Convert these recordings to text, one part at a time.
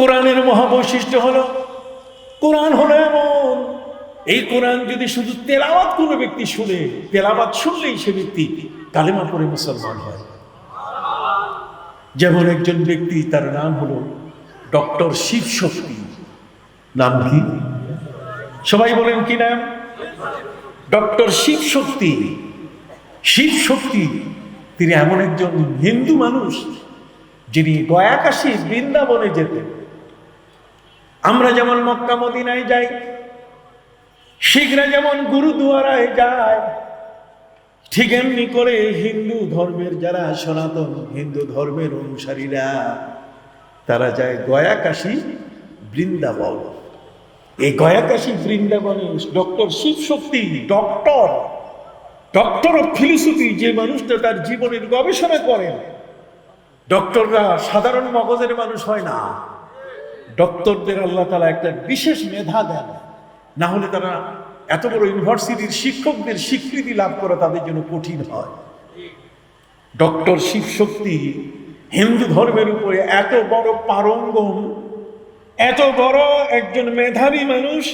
কোরআনের মহাবৈশিষ্ট্য হলো, কোরআন হলো এমন, এই কোরআন যদি শুধু তেলাওয়াত কোনো ব্যক্তি শুনে, তেলাওয়াত শুনলেই সে ব্যক্তি কালেমা পড়ে মুসলমান হয়। যেমন একজন ব্যক্তি, তার নাম হলো ডক্টর শিব শক্তি। নাম কি? সবাই বলেন কি নাম? ডক্টর শিব শক্তি। শিব শক্তি, তিনি এমন একজন হিন্দু মানুষ, যিনি গয়াকাশী বৃন্দাবনে যেতেন। আমরা যেমন মক্কা মদিনায় যাই, শিখরা যেমন গুরুদুয়ারায় যায়, ঠিক এমনি করে হিন্দু ধর্মের যারা সনাতন হিন্দু ধর্মের অনুসারীরা, তারা যায় গয়াকাশী বৃন্দাবন। এই গয়াকাশী বৃন্দাবনে doctor Shiva Shakti doctor doctor of philosophy যে মানুষটা তার জীবনের গবেষণা করেন, ডক্টররা সাধারণ মগজের মানুষ হয় না। ডক্টরদের আল্লাহ তালা একটা বিশেষ মেধা দেন। না হলে তারা এত বড় ইউনিভার্সিটির শিক্ষকদের স্বীকৃতি লাভ করা তাদের জন্য কঠিন হয়। ডক্টর শিব শক্তি হিন্দু ধর্মের উপরে এত বড় পারঙ্গম, এত বড় একজন মেধাবী মানুষ,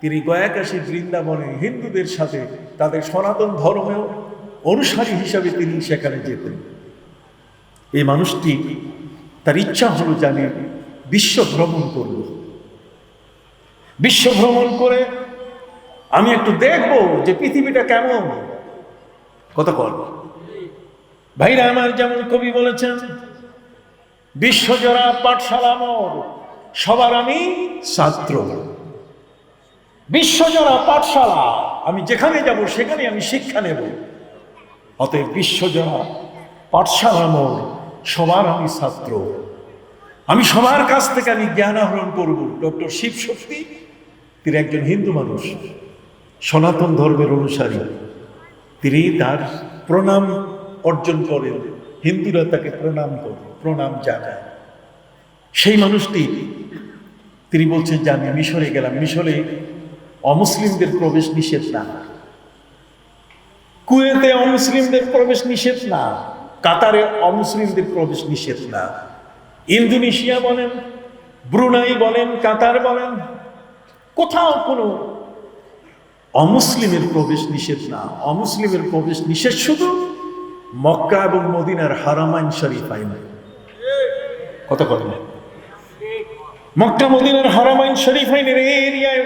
তিনি গয়াকাশী বৃন্দাবনে হিন্দুদের সাথে তাদের সনাতন ধর্মেও অনুসারী হিসাবে তিনি সেখানে যেতেন। এই মানুষটি তার ইচ্ছা হলো জানে বিশ্ব ভ্রমণ করব বিশ্ব ভ্রমণ করে আমি একটু দেখব যে পৃথিবীটা কেমন। কত কর ভাইরা, আমার যেমন কবি বলেছেন বিশ্বজোড়া পাঠশালা মোর, সবার আমি ছাত্র। বিশ্বজোড়া পাঠশালা, আমি যেখানে যাব সেখানে আমি শিক্ষা নেব। অতএব বিশ্বজোড়া পাঠশালা মোর, সবার আমি ছাত্র। আমি সবার কাছ থেকে আমি জ্ঞান আহরণ করব। ডক্টর শিব শক্তি, তিনি একজন হিন্দু মানুষ, সনাতন ধর্মের অনুসারী। তিনি তার প্রণাম অর্জন করেন। হিন্দুরা তাকে প্রণাম করে, প্রণাম জানায় সেই মানুষটি, তিনি বলছেন যে আমি মিশরে গেলাম। মিশরে অমুসলিমদের প্রবেশ নিষেধ না। কুয়েতে অমুসলিমদের প্রবেশ নিষেধ না। কাতারে অমুসলিমদের প্রবেশ নিষেধ না। ইন্দোনেশিয়া বলেন, ব্রুনাই বলেন, কাতার বলেন, কোথাও কোনো অমুসলিমের প্রবেশ নিষেধ না। অমুসলিমের প্রবেশ নিষেধ শুধু মক্কা এবং মদিনার হারামাইন শরীফ আইনে কত কথা মক্কা, মদিনার হারামাইন শরীফ আইনের এই এরিয়ায়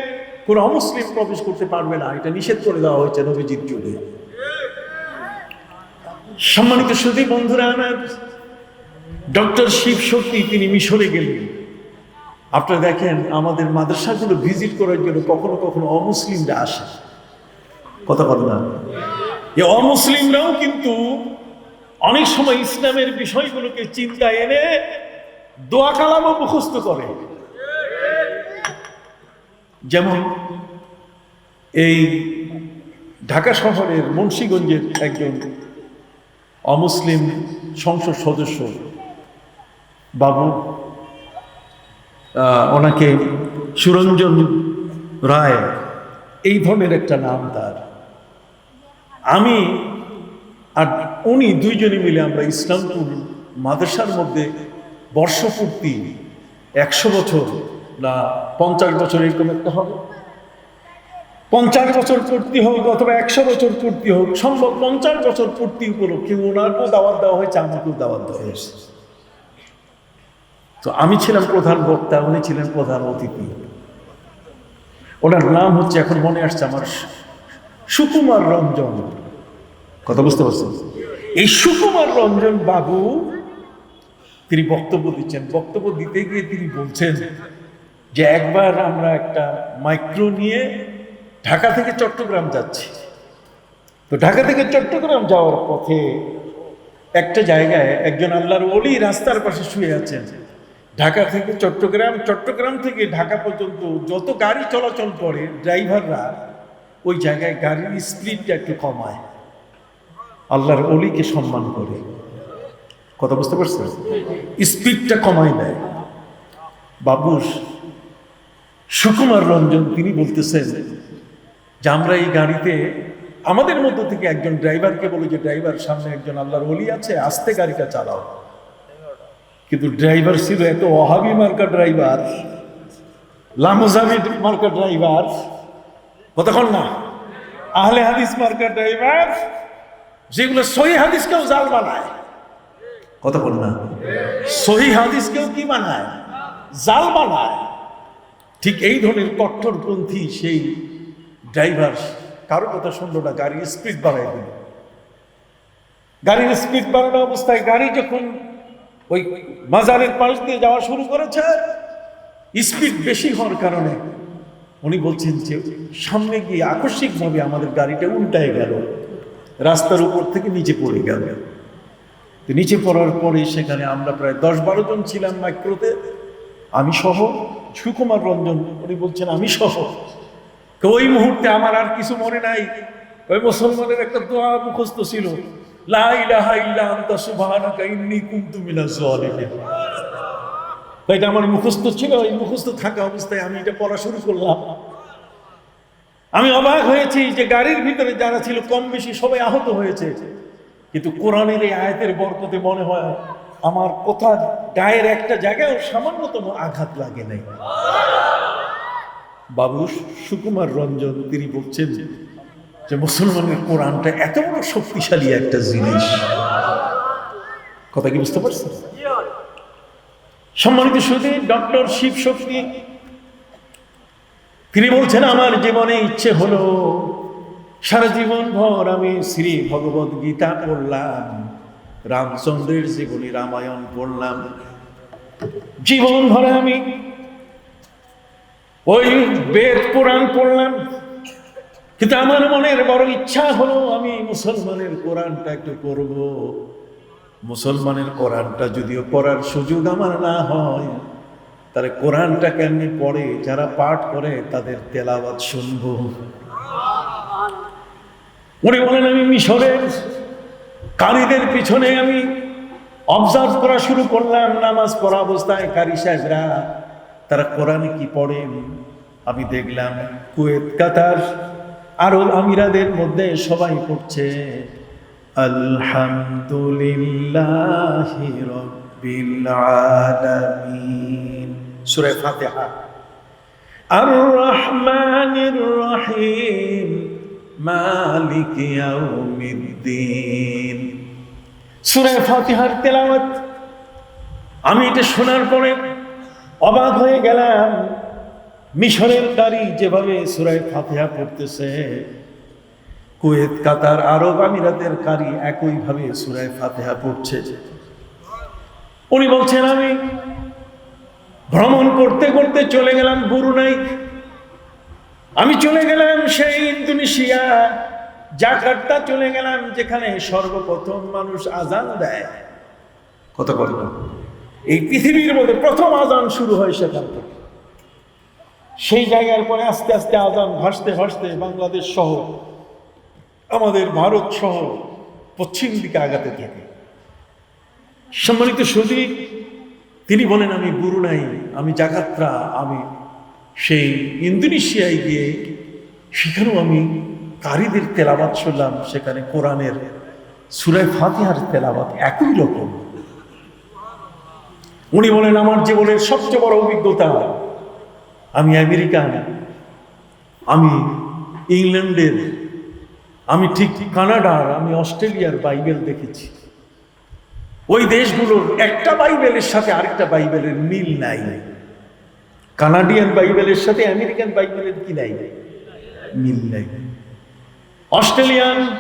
কোন অমুসলিম প্রবেশ করতে পারবে না। এটা নিষেধ করে দেওয়া হয়েছে নবীজির যুগে। সম্মানিত সুদী বন্ধুরা আমার ডক্টর শিব শক্তি তিনি মিশরে গেলেন। আপনারা দেখেন, আমাদের মাদ্রাসাগুলো ভিজিট করার জন্য কখনো কখনো অমুসলিমরা আসে। কথা বল না। এই অমুসলিমরাও কিন্তু অনেক সময় ইসলামের বিষয়গুলোকে চিন্তা এনে দোয়া কালামও মুখস্থ করে। যেমন এই ঢাকা শহরের মুন্সীগঞ্জের একজন অমুসলিম সংসদ সদস্য বাবু ওনাকে সুরঞ্জন রায় এই ধরনের একটা নাম তার। আমি আর উনি দুইজনে মিলে আমরা ইসলামপুর মাদ্রাসার মধ্যে বর্ষপূর্তি একশো বছর না পঞ্চাশ বছর এরকম একটা হবে। পঞ্চাশ বছর পূর্তি হোক অথবা একশো বছর পূর্তি হোক সম্ভব পঞ্চাশ বছর পূর্তি উপলক্ষে ওনারকেও দাওয়াত দেওয়া হয়েছে আমাকেও দাওয়াত দেওয়া হয়েছে। তো আমি ছিলাম প্রধান বক্তা, উনি ছিলেন প্রধান অতিথি। ওনার নাম হচ্ছে, এখন মনে আসছে আমার, সুকুমার রঞ্জন। কথা বুঝতে পারছেন? এই সুকুমার রঞ্জন বাবু, তিনি বক্তব্য দিচ্ছেন। বক্তব্য দিতে গিয়ে তিনি বলছেন যে, একবার আমরা একটা মাইক্রো নিয়ে ঢাকা থেকে চট্টগ্রাম যাচ্ছি। তো ঢাকা থেকে চট্টগ্রাম যাওয়ার পথে একটা জায়গায় একজন আল্লাহর ওলি রাস্তার পাশে শুয়ে আছেন। ঢাকা থেকে চট্টগ্রাম চট্টগ্রাম থেকে ঢাকা পর্যন্ত যত গাড়ি চলাচল করে, ড্রাইভাররা ওই জায়গায় গাড়ির স্পিডটা একটু কমায়। আল্লাহর অলিকে সম্মান করে। কথা বুঝতে পারছেন? স্পিডটা কমায় দেয়। বাবুর সুকুমার রঞ্জন, তিনি বলতেছেন যে আমরা এই গাড়িতে, আমাদের মধ্য থেকে একজন ড্রাইভারকে বলি যে, ড্রাইভার, সামনে একজন আল্লাহর অলি আছে, আস্তে গাড়িটা চালাও। কিন্তু ড্রাইভার ছিল এত অহাবি মার্কা ড্রাইভার লামোজাবি মার্কা ড্রাইভার কতক্ষণ না? আহলে হাদিস মার্কা ড্রাইভার যেগুলো সহি হাদিসকেও জাল বানায়। কতক্ষণ না? সহি হাদিসকেও কি বানায়? জাল বানায়। ঠিক এই ধরনের কট্টরপন্থী সেই ড্রাইভার কারও কথা শুনলো না, গাড়ির স্পিড বাড়াই দিল। গাড়ির স্পিড বাড়ানো অবস্থায় গাড়ি যখন ওই মাজারের পাশ দিয়ে যাওয়া শুরু করেছে। স্পিড বেশি হওয়ার কারণে উনি বলছেন যে, সামনে গিয়ে আকস্মিকভাবে আমাদের গাড়িটা উল্টায় গেল। রাস্তার উপর থেকে নিচে পড়ে গেল। তো নিচে পড়ার পরে সেখানে আমরা প্রায় দশ বারো জন ছিলাম মাইক্রোতে। আমি সহ, সুকুমার রঞ্জন, উনি বলছেন, আমি সহ। তো ওই মুহূর্তে আমার আর কিছু মনে নাই। ওই মুসলমানের একটা দোয়া মুখস্থ ছিল। লা ইলাহা ইল্লা আনতা সুবহানাকা ইন্নী এটা আমার মুখস্থ ছিল, এই মুখস্থ থাকা অবস্থায় আমি এটা পড়া শুরু করলাম। আমি অবাক হয়েছি যে গাড়ির ভিতরে যারা ছিল, কম বেশি সবাই আহত হয়েছে। কিন্তু কোরআনের এই আয়াতের বরকতে মনে হয়, আমার কোথা গায়ের একটা জায়গায় সামান্যতম আঘাত লাগে নাই। বাবু সুকুমার রঞ্জন, তিনি বলছেন যে মুসলমানের কোরআনটা এত বড় শক্তিশালী একটা জিনিস। কথা কি বুঝতে পারছেন? সম্মানিত সুদী ডক্টর শিব শক্তি তিনি বলছেন, আমার জীবনে ইচ্ছে হলো, সারা জীবন ভর আমি শ্রী ভগবত গীতা পড়লাম, রামচন্দ্রের জীবনী রামায়ণ পড়লাম। জীবন ভরে আমি ওই বেদ পুরাণ পড়লাম কিন্তু আমার মনের বড় ইচ্ছা হলো আমি মুসলমানের কোরআনটা একটু পড়ব। মুসলমানের কোরআনটা যদিও পড়ার সুযোগ আমার না হয়, তাহলে কোরআনটা কেমনি পড়ে যারা পাঠ করে তাদের তেলাবাদ শুনব। উনি বলেন, আমি মিশরের কারীদের পিছনে আমি অবজার্ভ করা শুরু করলাম, নামাজ পড়া অবস্থায় কারি সাহেবরা, তারা কোরআনে কি পড়েন? আমি দেখলাম কুয়েত, কাতার আরব আমিরাদের মধ্যে সবাই পড়ছে, আলহামদুলিল্লাহ রব্বিল আলামিন। সূরা ফাতিহা। আর রহমানির রহিম। মালিক ইয়াউমিদ্দিন। সূরা ফাতিহার তেলাওয়াত। আমি এটা শোনার পরে অবাক হয়ে গেলাম মিশরের কারি যেভাবে সুরায় ফাতিহা পড়তেছে, কুয়েত, কাতার, আরব আমিরাতের কারি একইভাবে সুরায় ফাতিহা পড়ছে। উনি বলছেন, আমি ভ্রমণ করতে করতে চলে গেলাম বুরুনাই। আমি চলে গেলাম সেই ইন্দোনেশিয়া, জাকার্তা চলে গেলাম যেখানে সর্বপ্রথম মানুষ আজান দেয়। কত কত এই পৃথিবীর মধ্যে প্রথম আজান শুরু হয় সেখান থেকে। সেই জায়গার পরে আস্তে আস্তে আজান ভাসতে ভাসতে বাংলাদেশ সহ আমাদের ভারত সহ পশ্চিম দিকে আগাতে থাকে। সম্মানিত সুদী তিনি বলেন, আমি গুরু নাই আমি জাকাত্রা, আমি সেই ইন্দোনেশিয়ায় গিয়ে সেখানেও আমি কারিদের তেলাবাত শুনলাম, সেখানে কোরআনের সুরায় ফাতিহার তেলাবাত একই রকম। উনি বলেন, আমার জীবনের সবচেয়ে বড় অভিজ্ঞতা আমি আমেরিকান। আমি ইংল্যান্ডের। আমি ঠিক কানাডার, আমি অস্ট্রেলিয়ার বাইবেল দেখেছি। ওই দেশগুলোর একটা বাইবেলের সাথে আরেকটা বাইবেলের মিল নাই। কানাডিয়ান বাইবেলের সাথে আমেরিকান বাইবেলের কি নাই? মিল নাই। অস্ট্রেলিয়ান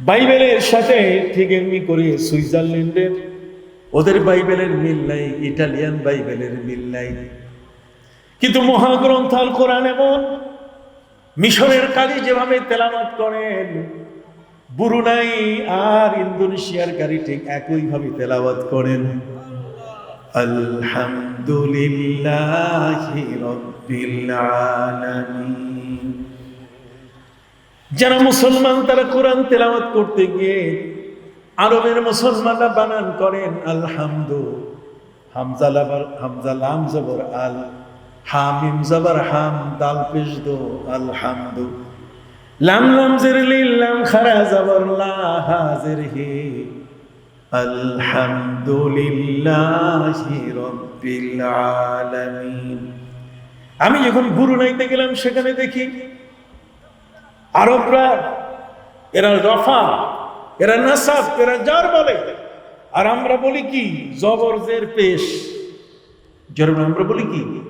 বাইবেলের সাথে ঠিক এমনি করে সুইজারল্যান্ডের। ওদের বাইবেলের মিল নাই, ইটালিয়ান বাইবেলের মিল নাই। কিন্তু মহাগ্রন্থ আল কোরআন এমন, মিশরের কালি যেভাবে তেলামাত করেন, বুরুনাই আর ইন্দোনেশিয়ার কারি ঠিক একইভাবে তেলাওয়াত করেন। আলহামদুলিল্লাহ যারা মুসলমান, তারা কোরআন তেলাওয়াত করতে গিয়ে আরবের মুসলমানরা বানান করেন, আলহামদু হামজা লাবার হামজা জবর আল হামিম জবর হাম, দাল পেশ দো, আলহামদু। লাম লাম জের লিল লাম খারা জবর, লা হাজির হি। আলহামদুলিল্লাহি রব্বিল আলামিন। আমি যখন গুরু নাইতে গেলাম, সেখানে দেখি আরবরা, এরা রফা, এরা নাসাব, এরা যার বলে। আর আমরা বলি কি জবরজের পেশ। যেরকম আমরা বলি কি?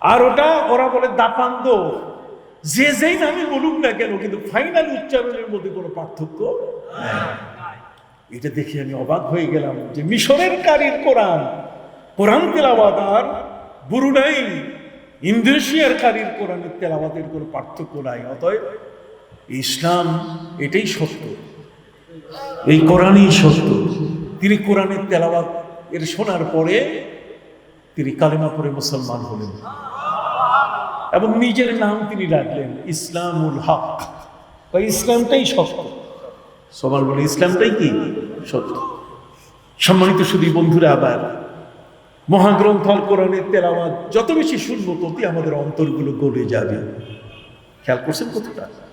আর ওটা ওরা বলে দাপান্দ যে যেই নামে বলুক না কেন, কিন্তু ফাইনাল উচ্চারণের মধ্যে কোনো পার্থক্য। এটা দেখে আমি অবাক হয়ে গেলাম যে মিশরের কারির কোরআন কোরআন তেলাবাদ আর বুরুনাই ইন্দোনেশিয়ার কারির কোরআনের তেলাবাদের কোনো পার্থক্য নাই। অতএব ইসলাম এটাই সত্য। এই কোরআনই সত্য। তিনি কোরআনের তেলাবাদ এর শোনার পরে তিনি কালেমা পড়ে মুসলমান হলেন। এবং নিজের নাম তিনি রাখলেন ইসলামুল হক। বা ইসলামটাই সত্য। সবার বলে ইসলামটাই কি? সত্য। সম্মানিত শুধু বন্ধুরা, আবার মহাগ্রন্থ আল কোরআনের তেলাওয়াত যত বেশি শুনব ততই আমাদের অন্তরগুলো গড়ে যাবে। খেয়াল করছেন কতটা